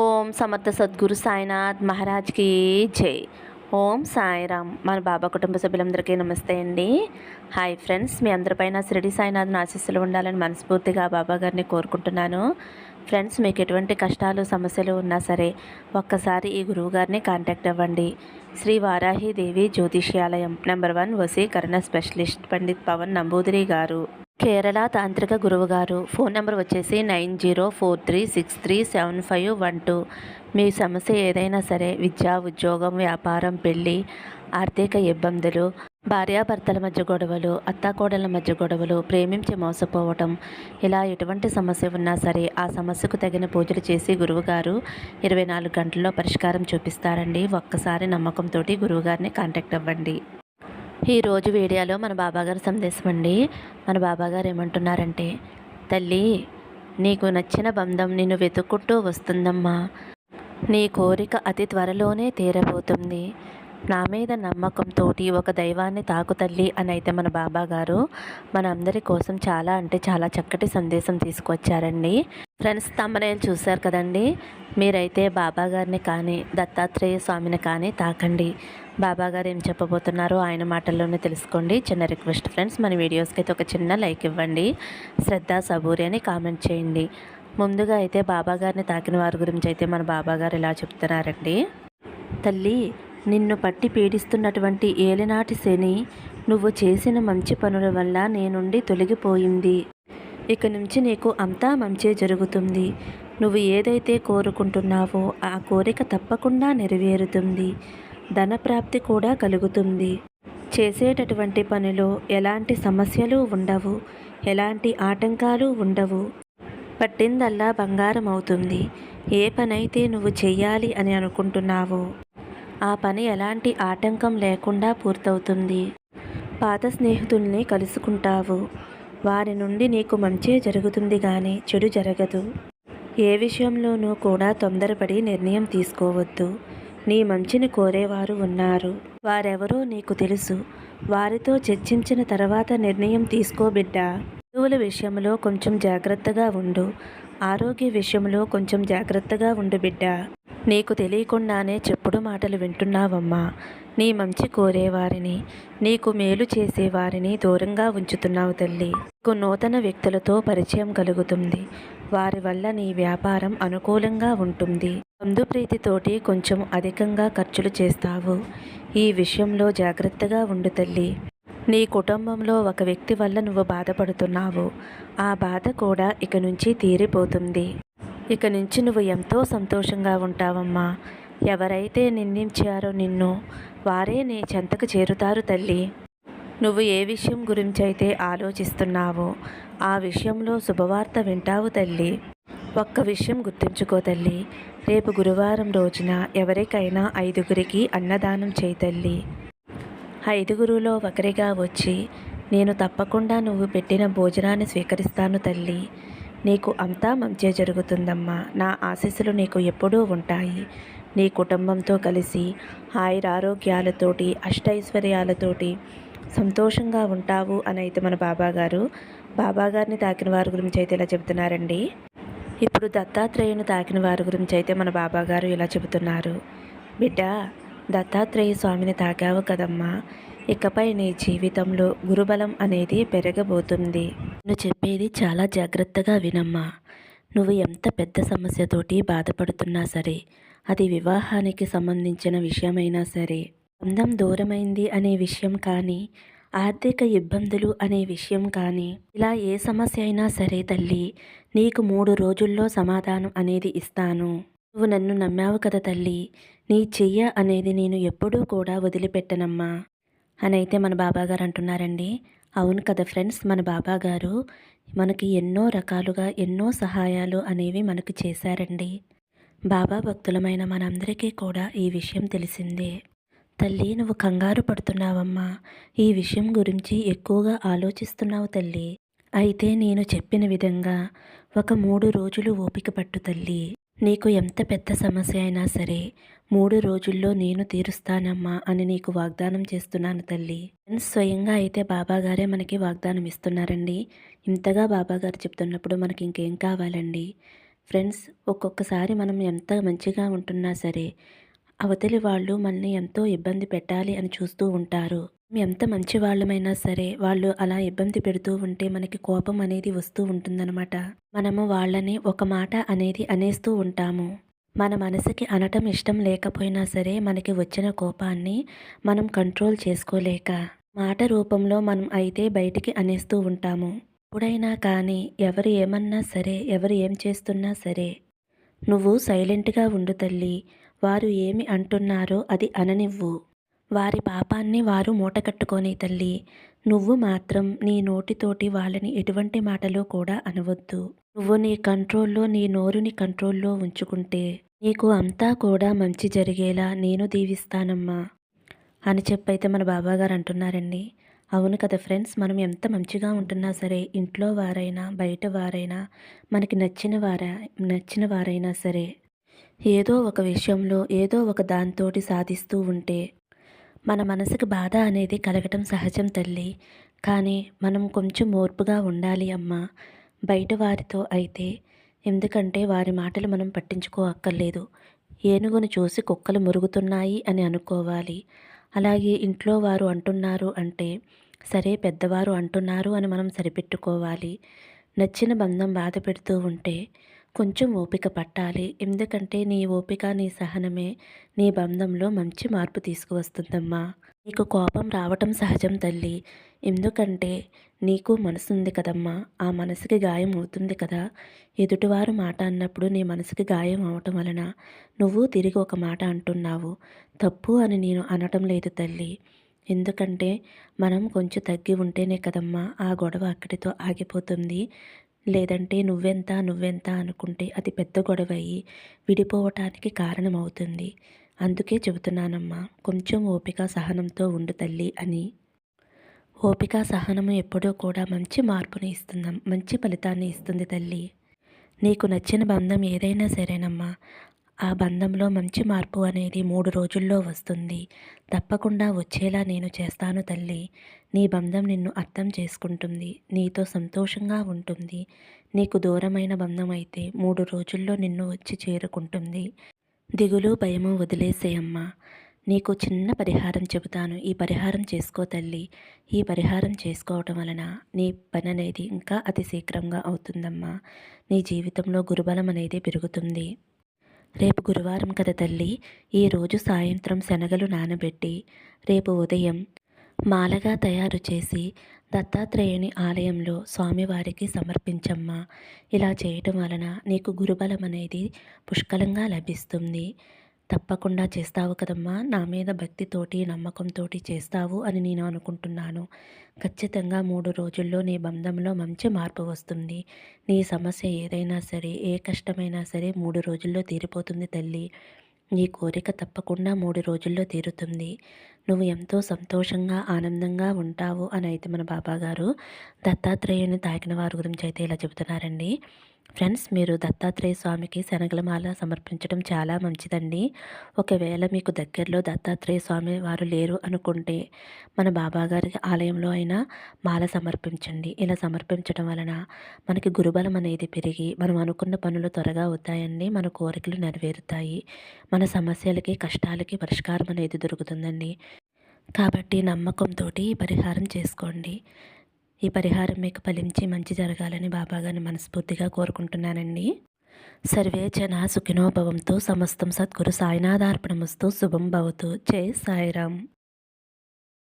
ఓం సమర్థ సద్గురు సాయినాథ్ మహారాజ్కి జై. ఓం సాయిరామ్. మన బాబా కుటుంబ సభ్యులందరికీ నమస్తే అండి. హాయ్ ఫ్రెండ్స్ మీ అందరిపైన షిరిడి సాయినాథ్ ఆశీస్సులు ఉండాలని మనస్ఫూర్తిగా బాబా గారిని కోరుకుంటున్నాను. ఫ్రెండ్స్ మీకు ఎటువంటి కష్టాలు సమస్యలు ఉన్నా సరే ఒక్కసారి ఈ గురువు గారిని కాంటాక్ట్ అవ్వండి. శ్రీ వారాహి దేవి జ్యోతిష్యాలయం నెంబర్ వన్ వసీకరణ స్పెషలిస్ట్ పండిత్ పవన్ నంబూదిరి గారు. కేరళ తాంత్రిక గురువు గారు ఫోన్ నెంబర్ వచ్చేసి nine zero four three six three seven five one two. మీ సమస్య ఏదైనా సరే విద్య ఉద్యోగం వ్యాపారం పెళ్ళి ఆర్థిక ఇబ్బందులు భార్యాభర్తల మధ్య గొడవలు అత్తాకోడళ్ళ మధ్య గొడవలు ప్రేమించి మోసపోవటం ఇలా ఎటువంటి సమస్య ఉన్నా సరే ఆ సమస్యకు తగిన పూజలు చేసి గురువుగారు ఇరవై నాలుగు గంటల్లో పరిష్కారం చూపిస్తారండి. ఒక్కసారి నమ్మకంతో గురువుగారిని కాంటాక్ట్ అవ్వండి. ఈరోజు వీడియోలో మన బాబాగారి సందేశం అండి. మన బాబాగారు ఏమంటున్నారంటే తల్లి నీకు నచ్చిన బంధం నిన్ను వెతుక్కుంటూ వస్తుందమ్మా. నీ కోరిక అతి త్వరలోనే తీరబోతుంది. నా మీద నమ్మకంతో ఒక దైవాన్ని తాకు తల్లి అని అయితే మన బాబా గారు మన అందరి కోసం చాలా అంటే చాలా చక్కటి సందేశం తీసుకొచ్చారండి. ఫ్రెండ్స్ తమ్మనేలు చూశారు కదండి? మీరైతే బాబా గారిని కానీ దత్తాత్రేయ స్వామిని కానీ తాకండి. బాబా గారు ఏం చెప్పబోతున్నారో ఆయన మాటల్లోనే తెలుసుకోండి. చిన్న రిక్వెస్ట్ ఫ్రెండ్స్ మన వీడియోస్కి అయితే ఒక చిన్న లైక్ ఇవ్వండి. శ్రద్ధ సబూరి అని కామెంట్ చేయండి. ముందుగా అయితే బాబా గారిని తాకిన వారి గురించి అయితే మన బాబా గారు ఇలా చెప్తున్నారండి? తల్లి నిన్ను పట్టి పీడిస్తున్నటువంటి ఏలినాటి శని నువ్వు చేసిన మంచి పనుల వల్ల నేనుండి తొలగిపోయింది. ఇక నుంచి నీకు అంతా మంచే జరుగుతుంది. నువ్వు ఏదైతే కోరుకుంటున్నావో ఆ కోరిక తప్పకుండా నెరవేరుతుంది. ధనప్రాప్తి కూడా కలుగుతుంది. చేసేటటువంటి పనిలో ఎలాంటి సమస్యలు ఉండవు. ఎలాంటి ఆటంకాలు ఉండవు. పట్టిందల్లా బంగారం అవుతుంది ఏ పనైతే నువ్వు చెయ్యాలి అని అనుకుంటున్నావో ఆ పని ఎలాంటి ఆటంకం లేకుండా పూర్తవుతుంది. పాత స్నేహితుల్ని కలుసుకుంటావు. వారి నుండి నీకు మంచి జరుగుతుంది కానీ చెడు జరగదు. ఏ విషయంలోనూ కూడా తొందరపడి నిర్ణయం తీసుకోవద్దు. నీ మంచిని కోరేవారు ఉన్నారు. వారెవరో నీకు తెలుసు. వారితో చర్చించిన తర్వాత నిర్ణయం తీసుకోబిడ్డా చదువుల విషయంలో కొంచెం జాగ్రత్తగా ఉండు. ఆరోగ్య విషయంలో కొంచెం జాగ్రత్తగా ఉండు బిడ్డ. నీకు తెలియకుండానే చెప్పుడు మాటలు వింటున్నావమ్మా. నీ మంచి కోరేవారిని నీకు మేలు చేసేవారిని దూరంగా ఉంచుతున్నావు తల్లి. నీకు నూతన వ్యక్తులతో పరిచయం కలుగుతుంది. వారి వల్ల నీ వ్యాపారం అనుకూలంగా ఉంటుంది. బంధుప్రీతితోటి కొంచెం అధికంగా ఖర్చులు చేస్తావు. ఈ విషయంలో జాగ్రత్తగా ఉండు తల్లి. నీ కుటుంబంలో ఒక వ్యక్తి వల్ల నువ్వు బాధపడుతున్నావు. ఆ బాధ కూడా ఇక నుంచి తీరిపోతుంది. ఇక నుంచి నువ్వు ఎంతో సంతోషంగా ఉంటావమ్మా. ఎవరైతే నిందించారో నిన్ను వారే నీ చెంతకు చేరుతారు తల్లి. నువ్వు ఏ విషయం గురించి అయితే ఆలోచిస్తున్నావో ఆ విషయంలో శుభవార్త వింటావు తల్లి. ఒక్క విషయం గుర్తుంచుకో తల్లి. రేపు గురువారం రోజున ఎవరికైనా ఐదుగురికి అన్నదానం చేయి తల్లి. ఐదుగురులో ఒకరిగా వచ్చి నేను తప్పకుండా నువ్వు పెట్టిన భోజనాన్ని స్వీకరిస్తాను తల్లి. నీకు అంతా మంచి జరుగుతుందమ్మా. నా ఆశీస్సులు నీకు ఎప్పుడూ ఉంటాయి. నీ కుటుంబంతో కలిసి ఆయురారోగ్యాలతోటి అష్టైశ్వర్యాలతోటి సంతోషంగా ఉంటావు అని అయితే మన బాబాగారు. బాబాగారిని తాకిన వారి గురించి అయితే ఇలా చెబుతున్నారండి. ఇప్పుడు దత్తాత్రేయుని తాకిన వారి గురించి అయితే మన బాబాగారు ఇలా చెబుతున్నారు. బిడ్డ దత్తాత్రేయ స్వామిని తాకావు కదమ్మా. ఇకపై నీ జీవితంలో గురుబలం అనేది పెరగబోతుంది. నువ్వు చెప్పేది చాలా జాగ్రత్తగా వినమ్మా. నువ్వు ఎంత పెద్ద సమస్యతోటి బాధపడుతున్నా సరే అది వివాహానికి సంబంధించిన విషయమైనా సరే. అందం దూరమైంది అనే విషయం కానీ ఆర్థిక ఇబ్బందులు అనే విషయం కానీ ఇలా ఏ సమస్య అయినా సరే తల్లి నీకు మూడు రోజుల్లో సమాధానం అనేది ఇస్తాను. నువ్వు నన్ను నమ్మావు కదా తల్లి నీ చెయ్య అనేది నేను ఎప్పుడూ కూడా వదిలిపెట్టనమ్మా. అని అయితే మన బాబాగారు అంటున్నారండి. అవును కదా ఫ్రెండ్స్ మన బాబాగారు మనకి ఎన్నో రకాలుగా ఎన్నో సహాయాలు అనేవి మనకు చేశారండి. బాబా భక్తులమైన మనందరికీ కూడా ఈ విషయం తెలిసిందే. తల్లి నువ్వు కంగారు పడుతున్నావమ్మా. ఈ విషయం గురించి ఎక్కువగా ఆలోచిస్తున్నావు తల్లి. అయితే నేను చెప్పిన విధంగా ఒక మూడు రోజులు ఓపిక పట్టు తల్లి. నీకు ఎంత పెద్ద సమస్య అయినా సరే మూడు రోజుల్లో నేను తీరుస్తానమ్మా అని నీకు వాగ్దానం చేస్తున్నాను తల్లి. స్వయంగా అయితే బాబాగారే మనకి వాగ్దానం ఇస్తున్నారండి. ఇంతగా బాబాగారు చెప్తున్నప్పుడు మనకి ఇంకేం కావాలండి? ఫ్రెండ్స్ ఒక్కొక్కసారి మనం ఎంత మంచిగా ఉంటున్నా సరే అవతలి వాళ్ళు మనల్ని ఎంతో ఇబ్బంది పెట్టాలి అని చూస్తూ ఉంటారు. ఎంత మంచి వాళ్ళమైనా సరే వాళ్ళు అలా ఇబ్బంది పెడుతూ ఉంటే మనకి కోపం అనేది వస్తూ ఉంటుందన్నమాట. మనము వాళ్ళని ఒక మాట అనేది అనేస్తూ ఉంటాము. మన మనసుకి అనటం ఇష్టం లేకపోయినా సరే మనకి వచ్చిన కోపాన్ని మనం కంట్రోల్ చేసుకోలేక మాట రూపంలో మనం అయితే బయటికి అనేస్తూ ఉంటాము. ఎప్పుడైనా కానీ ఎవరు ఏమన్నా సరే ఎవరు ఏం చేస్తున్నా సరే నువ్వు సైలెంట్గా ఉండు తల్లి. వారు ఏమి అంటున్నారో అది అననివ్వు. వారి పాపాన్ని వారు మూటకట్టుకోని తల్లి నువ్వు మాత్రం నీ నోటితోటి వాళ్ళని ఎటువంటి మాటలు కూడా అనవద్దు. నువ్వు నీ కంట్రోల్లో నీ నోరుని కంట్రోల్లో ఉంచుకుంటే నీకు అంతా కూడా మంచి జరిగేలా నేను దీవిస్తానమ్మా అని చెప్పైతే మన బాబాగారు అంటున్నారండి. అవును కదా ఫ్రెండ్స్ మనం ఎంత మంచిగా ఉంటున్నా సరే ఇంట్లో వారైనా బయట వారైనా మనకి నచ్చిన వారా నచ్చిన వారైనా సరే ఏదో ఒక విషయంలో ఏదో ఒక దాంతోటి సాధిస్తూ ఉంటే మన మనసుకు బాధ అనేది కలగటం సహజం తల్లి. కానీ మనం కొంచెం ఓర్పుగా ఉండాలి అమ్మ. బయట వారితో అయితే ఎందుకంటే వారి మాటలు మనం పట్టించుకో అక్కర్లేదు. ఏనుగును చూసి కుక్కలు మురుగుతున్నాయి అని అనుకోవాలి. అలాగే ఇంట్లో వారు అంటున్నారు అంటే సరే పెద్దవారు అంటున్నారు అని మనం సరిపెట్టుకోవాలి. నచ్చిన బంధం బాధ పెడుతూ ఉంటే కొంచెం ఓపిక పట్టాలి. ఎందుకంటే నీ ఓపిక నీ సహనమే నీ బంధంలో మంచి మార్పు తీసుకువస్తుందమ్మా. నీకు కోపం రావటం సహజం తల్లి. ఎందుకంటే నీకు మనసుంది కదమ్మా. ఆ మనసుకి గాయం అవుతుంది కదా. ఎదుటివారు మాట అన్నప్పుడు నీ మనసుకి గాయం అవటం వలన నువ్వు తిరిగి ఒక మాట అంటున్నావు. తప్పు అని నేను అనటం లేదు తల్లి. ఎందుకంటే మనం కొంచెం తగ్గి ఉంటేనే కదమ్మా ఆ గొడవ అక్కడితో ఆగిపోతుంది. లేదంటే నువ్వెంత నువ్వెంత అనుకుంటే అది పెద్ద గొడవ అయ్యి విడిపోవటానికి కారణమవుతుంది. అందుకే చెబుతున్నానమ్మా కొంచెం ఓపిక సహనంతో ఉండు తల్లి అని. ఓపిక సహనము ఎప్పుడూ కూడా మంచి మార్పుని ఇస్తున్నాం మంచి ఫలితాన్ని ఇస్తుంది తల్లి. నీకు నచ్చిన బంధం ఏదైనా సరేనమ్మా ఆ బంధంలో మంచి మార్పు అనేది మూడు రోజుల్లో వస్తుంది. తప్పకుండా వచ్చేలా నేను చేస్తాను తల్లి. నీ బంధం నిన్ను అర్థం చేసుకుంటుంది. నీతో సంతోషంగా ఉంటుంది. నీకు దూరమైన బంధం అయితే మూడు రోజుల్లో నిన్ను వచ్చి చేరుకుంటుంది. దిగులు భయము వదిలేసేయమ్మా నీకు చిన్న పరిహారం చెబుతాను. ఈ పరిహారం చేసుకో తల్లి. ఈ పరిహారం చేసుకోవటం వలన నీ పని అనేది ఇంకా అతి శీఘ్రంగా అవుతుందమ్మా. నీ జీవితంలో గురుబలం అనేది పెరుగుతుంది. రేపు గురువారం కదా తల్లి ఈరోజు సాయంత్రం శనగలు నానబెట్టి రేపు ఉదయం మాలగా తయారు చేసి దత్తాత్రేయుని ఆలయంలో స్వామివారికి సమర్పించమ్మా. ఇలా చేయటం వలన నీకు గురుబలం అనేది పుష్కలంగా లభిస్తుంది. తప్పకుండా చేస్తావు కదమ్మా. నా మీద భక్తితోటి నమ్మకంతోటి చేస్తావు అని నేను అనుకుంటున్నాను. ఖచ్చితంగా మూడు రోజుల్లో నీ బంధంలో మంచి మార్పు వస్తుంది. నీ సమస్య ఏదైనా సరే ఏ కష్టమైనా సరే మూడు రోజుల్లో తీరిపోతుంది తల్లి. నీ కోరిక తప్పకుండా మూడు రోజుల్లో తీరుతుంది. నువ్వు ఎంతో సంతోషంగా ఆనందంగా ఉంటావు అని అయితే మన బాబాగారు దత్తాత్రేయుని తాకిన వారి గురించి అయితే ఇలా చెబుతున్నారండి. ఫ్రెండ్స్ మీరు దత్తాత్రేయ స్వామికి శనగలమాల సమర్పించడం చాలా మంచిదండి. ఒకవేళ మీకు దగ్గరలో దత్తాత్రేయ స్వామి వారు లేరు అనుకుంటే మన బాబాగారి ఆలయంలో అయినా మాల సమర్పించండి. ఇలా సమర్పించడం వలన మనకి గురుబలం అనేది పెరిగి మనం అనుకున్న పనులు త్వరగా అవుతాయండి మన కోరికలు నెరవేరుతాయి. మన సమస్యలకి కష్టాలకి పరిష్కారం అనేది దొరుకుతుందండి. కాబట్టి నమ్మకంతో పరిహారం చేసుకోండి. ఈ పరిహారం మీకు ఫలించి మంచి జరగాలని బాబాగారిని మనస్ఫూర్తిగా కోరుకుంటున్నానండి. సర్వే జన సుఖినోభవంతో సమస్తం సద్గురు సాయినాథార్పణమస్తు శుభం భవతు. జై సాయిరామ్.